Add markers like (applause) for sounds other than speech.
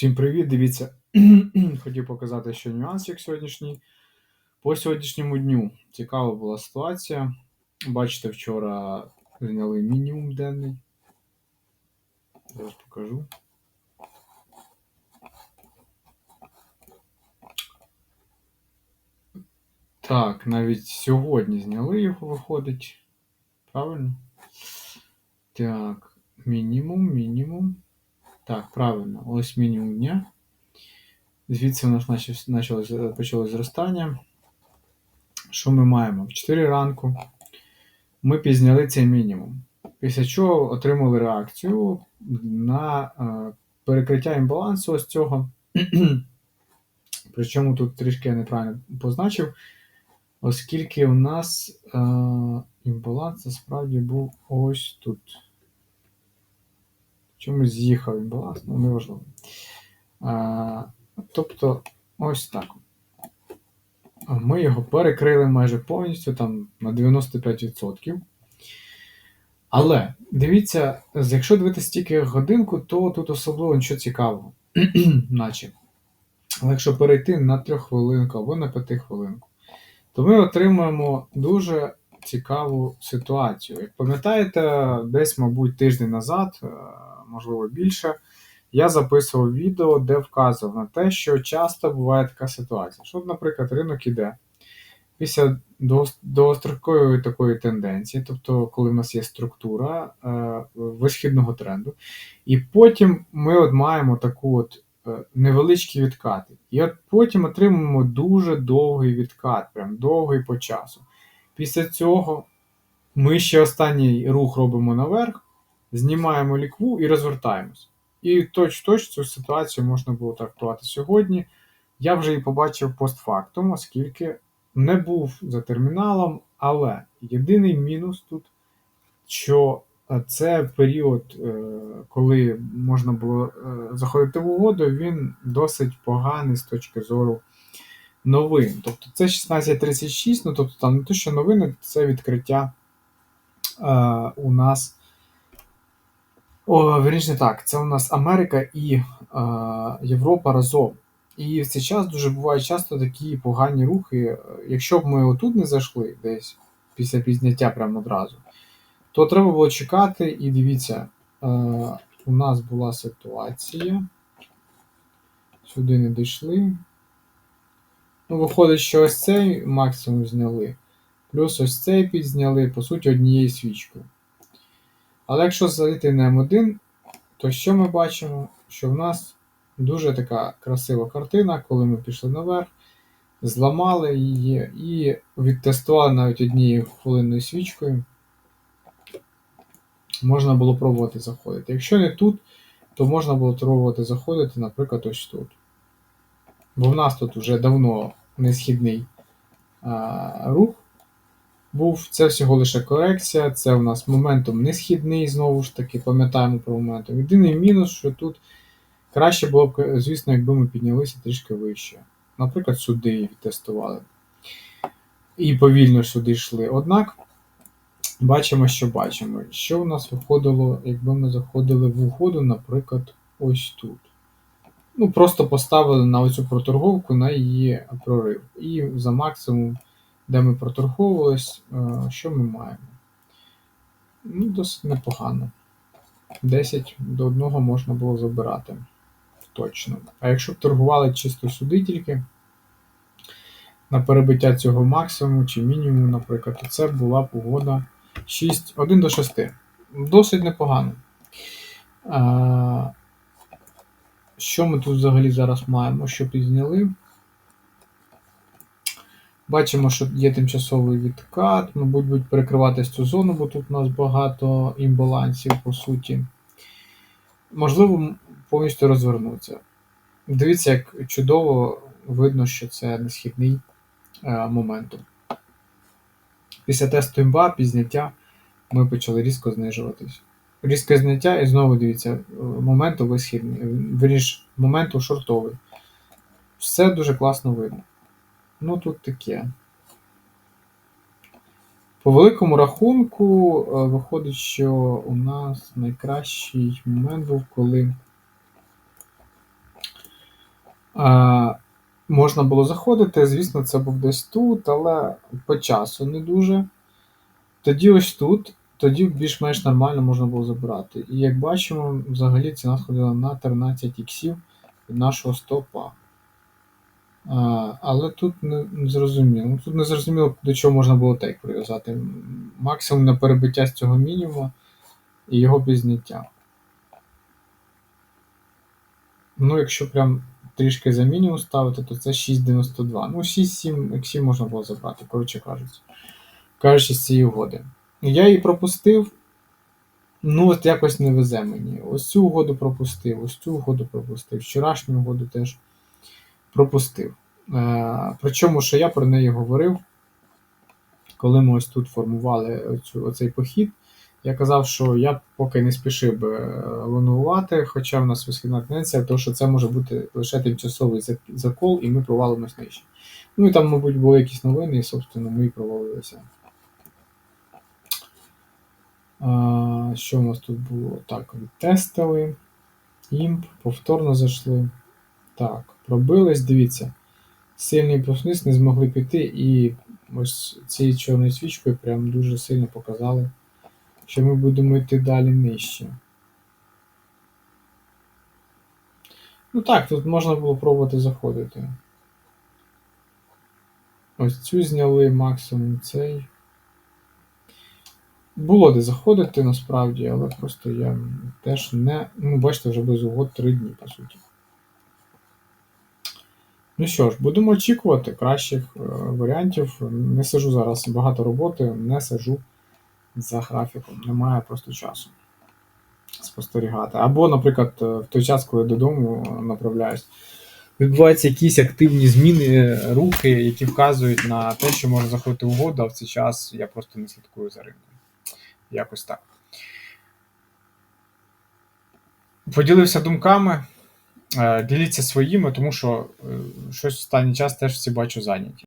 Всім привіт! Дивіться, (clears throat) хотів показати ще нюансик сьогоднішній. По сьогоднішньому дню цікава була ситуація. Бачите, вчора зняли мінімум денний. Зараз покажу. Так, навіть сьогодні зняли його, виходить. Правильно? Так, мінімум, мінімум. Так, правильно, ось мінімум дня. Звідси у нас наче- почалось, почалось зростання. Що ми маємо? В 4 ранку ми пізняли цей мінімум. Після чого отримали реакцію на е, перекриття імбалансу ось цього. (clears throat) Причому тут трішки я неправильно позначив, оскільки у нас е, імбаланс насправді був ось тут. Чомусь з'їхав імбаланс, ну неважливо. А, тобто, ось так. Ми його перекрили майже повністю там на 95%. Але дивіться, якщо дивитися тільки годинку, то тут особливо нічого цікавого. (clears throat) Наче. Але якщо перейти на 3 хвилинку або на 5 хвилинку, то ми отримуємо дуже цікаву ситуацію. Як пам'ятаєте, десь, мабуть, тиждень назад, е, можливо більше, я записував відео, де вказував на те, що часто буває така ситуація. Що, наприклад, ринок іде після довгострокової такої тенденції, тобто, коли в нас є структура е, висхідного тренду, і потім ми от маємо таку от е, невеличкі відкати. І от потім отримуємо дуже довгий відкат, прям довгий по часу. Після цього ми ще останній рух робимо наверх, знімаємо лікву і розвертаємось. І точ-точ цю ситуацію можна було трактувати сьогодні. Я вже і побачив постфактум, оскільки не був за терміналом, але єдиний мінус тут, що е, це період, е, коли можна було е, заходити в угоду, він досить поганий з точки зору новин. Тобто це 16.36, ну тобто там не те, що новини, це відкриття е, у нас. О, вірніше так, це у нас Америка і е, Європа разом. І в цей час дуже бувають часто такі погані рухи. Якщо б ми отут не зайшли десь після пізняття прямо одразу, то треба було чекати, і дивіться, е, у нас була ситуація. Сюди не дійшли. Ну, виходить, що ось цей максимум зняли. Плюс ось цей підзняли, по суті, однією свічкою. Але якщо залити на М1, то що ми бачимо? Що в нас дуже така красива картина, коли ми пішли наверх, зламали її і відтестували навіть однією хвилинною свічкою. Можна було пробувати заходити. Якщо не тут, то можна було пробувати заходити, наприклад, ось тут. Бо в нас тут вже давно несхідний рух був. Це всього лише корекція, це у нас моментом несхідний, знову ж таки, пам'ятаємо про моментом. Єдиний мінус, що тут краще було б, звісно, якби ми піднялися трішки вище. Наприклад, сюди її тестували. І повільно сюди йшли. Однак, бачимо, що бачимо. Що у нас виходило, якби ми заходили в угоду, наприклад, ось тут. Ну, просто поставили на оцю проторговку на її прорив. І за максимум де ми проторговувались, е, що ми маємо? Ну, досить непогано. 10 до 1 можна було забирати. Точно. А якщо б торгували чисто сюди тільки, на перебиття цього максимуму чи мінімуму, наприклад, то це була погода 6, 1 до 6. Досить непогано. Що ми тут взагалі зараз маємо? Що підзняли? Бачимо, що є тимчасовий відкат, мабуть, будуть перекривати цю зону, бо тут у нас багато імбалансів, по суті. Можливо, повністю розвернуться. Дивіться, як чудово видно, що це несхідний е, моментум. Після тесту імба, пізняття, ми почали різко знижуватись. Різке зняття, і знову дивіться, е, моменту висхідний, верніш, моменту шортовий. Все дуже класно видно. Ну, тут таке. По великому рахунку, е, виходить, що у нас найкращий момент був, коли А, можна було заходити, звісно, це був десь тут, але по часу не дуже. Тоді ось тут, тоді більш-менш нормально можна було забирати. І як бачимо, взагалі ціна сходила на 13 іксів від нашого стопа. А, але тут не, зрозуміло. Ну, Тут не зрозуміло, до чого можна було тейк прив'язати. Максимум на перебиття з цього мінімуму і його пізняття. Ну, якщо прям трішки за мінімум ставити, то це 6,92. Ну, 6-7 можна було забрати, коротше кажучи. Кажучи, з цієї угоди. Я її пропустив. Ну, от якось не везе мені. Ось цю угоду пропустив, ось цю угоду пропустив, вчорашню угоду теж пропустив. Е, причому, що я про неї говорив, коли ми ось тут формували оцю, оцей похід, я казав, що я поки не спішив би е, лонувати, хоча в нас висхідна тенденція, тому що це може бути лише тимчасовий закол, і ми провалимось нижче. Ну і там, мабуть, були якісь новини, і, собственно, ми і провалилися. Що у нас тут було? Так, відтестили. Імп, повторно зайшли. Так, пробились, дивіться. Сильний вниз не змогли піти, і ось цією чорною свічкою прям дуже сильно показали, що ми будемо йти далі нижче. Ну так, тут можна було пробувати заходити. Ось цю зняли максимум цей. Було де заходити насправді, але просто я теж не. Ну, бачите, вже без угод 3 дні, по суті. Ну що ж, будемо очікувати кращих е, варіантів. Не сижу зараз багато роботи, не сижу за графіком. Немає просто часу спостерігати. Або, наприклад, е, в той час, коли додому направляюсь, відбуваються якісь активні зміни, рухи, які вказують на те, що може заходити угода, а в цей час я просто не слідкую за ринком. Якось так. Поділився думками. Е, Діліться своїми, тому що е, щось в останній час теж всі бачу зайняті.